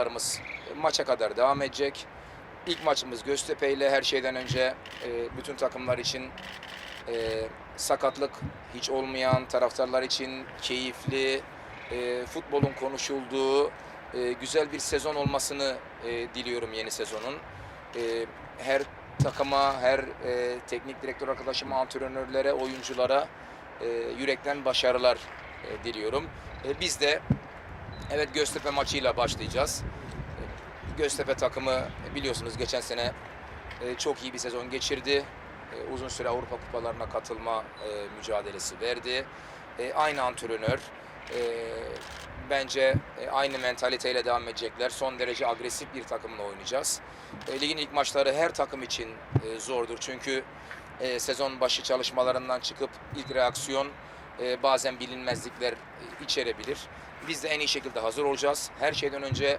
antrenmanlarımız maça kadar devam edecek. İlk maçımız Göztepe ile her şeyden önce e, bütün takımlar için e, sakatlık hiç olmayan taraftarlar için keyifli, e, futbolun konuşulduğu e, güzel bir sezon olmasını e, diliyorum yeni sezonun. E, her takıma, her e, teknik direktör arkadaşıma, antrenörlere, oyunculara e, yürekten başarılar e, diliyorum. E, biz de evet Göztepe maçıyla başlayacağız. Göztepe takımı biliyorsunuz geçen sene e, çok iyi bir sezon geçirdi. E, uzun süre Avrupa kupalarına katılma e, mücadelesi verdi. Aynı antrenör. Bence aynı mentaliteyle devam edecekler. Son derece agresif bir takımla oynayacağız. Ligin ilk maçları her takım için zordur. Çünkü sezon başı çalışmalarından çıkıp ilk reaksiyon e, bazen bilinmezlikler e, içerebilir. Biz de en iyi şekilde hazır olacağız. Her şeyden önce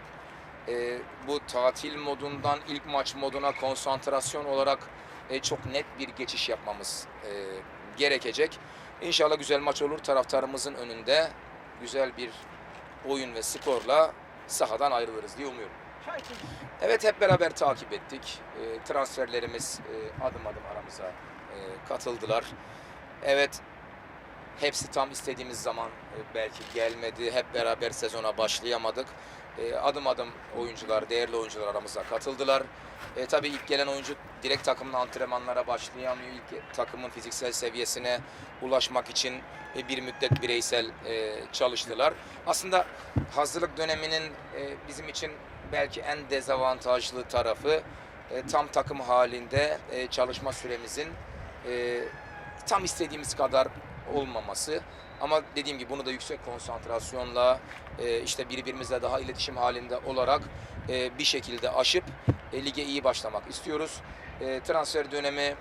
e, bu tatil modundan ilk maç moduna konsantrasyon olarak çok net bir geçiş yapmamız gerekecek. İnşallah güzel maç olur. Taraftarımızın önünde güzel bir oyun ve skorla sahadan ayrılırız diye umuyorum. Evet hep beraber takip ettik. Transferlerimiz adım adım aramıza katıldılar. Evet hepsi tam istediğimiz zaman e, belki gelmedi. Hep beraber sezona başlayamadık. E, adım adım oyuncular, değerli oyuncular aramıza katıldılar. E, tabii ilk gelen oyuncu direkt takımın antrenmanlara başlayamıyor. İlk takımın fiziksel seviyesine ulaşmak için e, bir müddet bireysel çalıştılar. Aslında hazırlık döneminin bizim için belki en dezavantajlı tarafı tam takım halinde çalışma süremizin tam istediğimiz kadar olmaması. Ama dediğim gibi bunu da yüksek konsantrasyonla e, işte birbirimizle daha iletişim halinde olarak e, bir şekilde aşıp e, lige iyi başlamak istiyoruz. E, transfer dönemi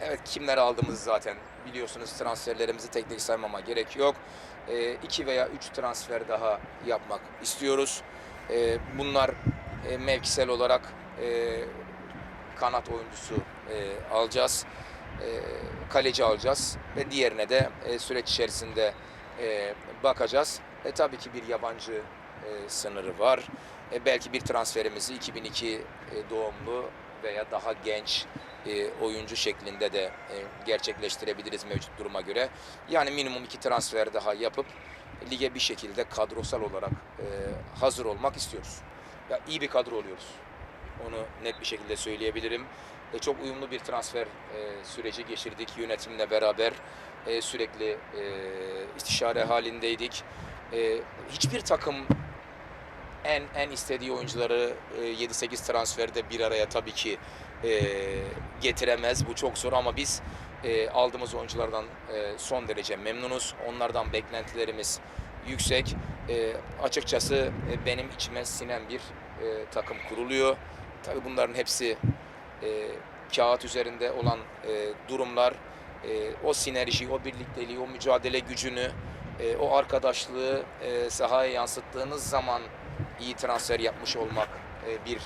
evet kimleri aldığımızı zaten biliyorsunuz transferlerimizi tek tek saymama gerek yok. E, iki veya üç transfer daha yapmak istiyoruz. E, bunlar e, mevkisel olarak e, kanat oyuncusu e, alacağız. E, kaleci alacağız ve diğerine de e, süreç içerisinde e, bakacağız. E, tabii ki bir yabancı sınırı var. E, belki bir transferimizi 2002 e, doğumlu veya daha genç oyuncu şeklinde de gerçekleştirebiliriz mevcut duruma göre. Yani minimum iki transfer daha yapıp lige bir şekilde kadrosal olarak hazır olmak istiyoruz. Ya iyi bir kadro oluyoruz. Onu net bir şekilde söyleyebilirim. E, çok uyumlu bir transfer e, süreci geçirdik yönetimle beraber. E, sürekli e, istişare halindeydik. E, hiçbir takım en en istediği oyuncuları e, 7-8 transferde bir araya tabii ki e, getiremez. Bu çok zor ama biz e, aldığımız oyunculardan e, son derece memnunuz. Onlardan beklentilerimiz yüksek. E, açıkçası e, benim içime sinen bir e, takım kuruluyor. Tabii bunların hepsi e, kağıt üzerinde olan e, durumlar. E, o sinerji, o birlikteliği, o mücadele gücünü, e, o arkadaşlığı e, sahaya yansıttığınız zaman iyi transfer yapmış olmak e, bir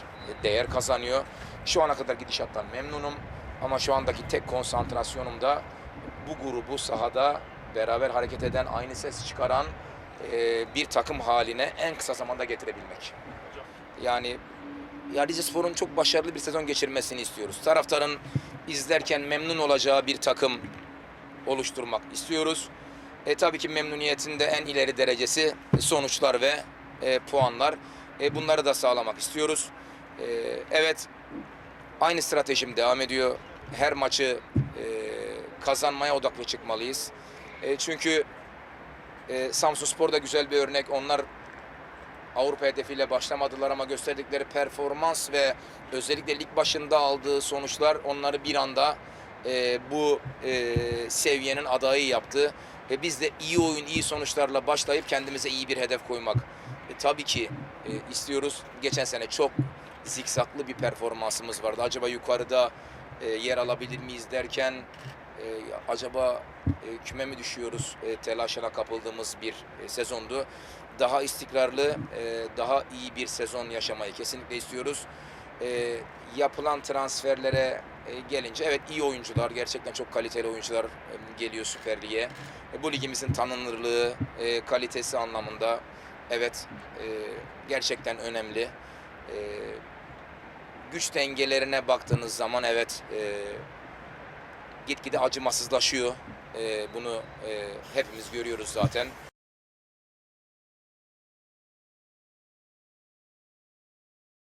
değer kazanıyor. Şu ana kadar gidişattan memnunum ama şu andaki tek konsantrasyonum da bu grubu sahada beraber hareket eden, aynı ses çıkaran e, bir takım haline en kısa zamanda getirebilmek. Yani ya Rizespor'un çok başarılı bir sezon geçirmesini istiyoruz. Taraftarın izlerken memnun olacağı bir takım oluşturmak istiyoruz. E, tabii ki memnuniyetin de en ileri derecesi sonuçlar ve e, puanlar. E, bunları da sağlamak istiyoruz. E, evet, aynı stratejim devam ediyor. Her maçı e, kazanmaya odaklı çıkmalıyız. E, çünkü e, Samsunspor da güzel bir örnek. Onlar Avrupa hedefiyle başlamadılar ama gösterdikleri performans ve özellikle lig başında aldığı sonuçlar onları bir anda e, bu e, seviyenin adayı yaptı. Ve biz de iyi oyun, iyi sonuçlarla başlayıp kendimize iyi bir hedef koymak e, tabii ki e, istiyoruz. Geçen sene çok zikzaklı bir performansımız vardı. Acaba yukarıda e, yer alabilir miyiz derken e, acaba e, küme mi düşüyoruz e, telaşına kapıldığımız bir e, sezondu. Daha istikrarlı, e, daha iyi bir sezon yaşamayı kesinlikle istiyoruz. E, yapılan transferlere e, gelince evet iyi oyuncular, gerçekten çok kaliteli oyuncular geliyor Süper Lig'e. Bu ligimizin tanınırlığı, kalitesi anlamında evet gerçekten önemli. Güç dengelerine baktığınız zaman evet gitgide acımasızlaşıyor. Bunu hepimiz görüyoruz zaten.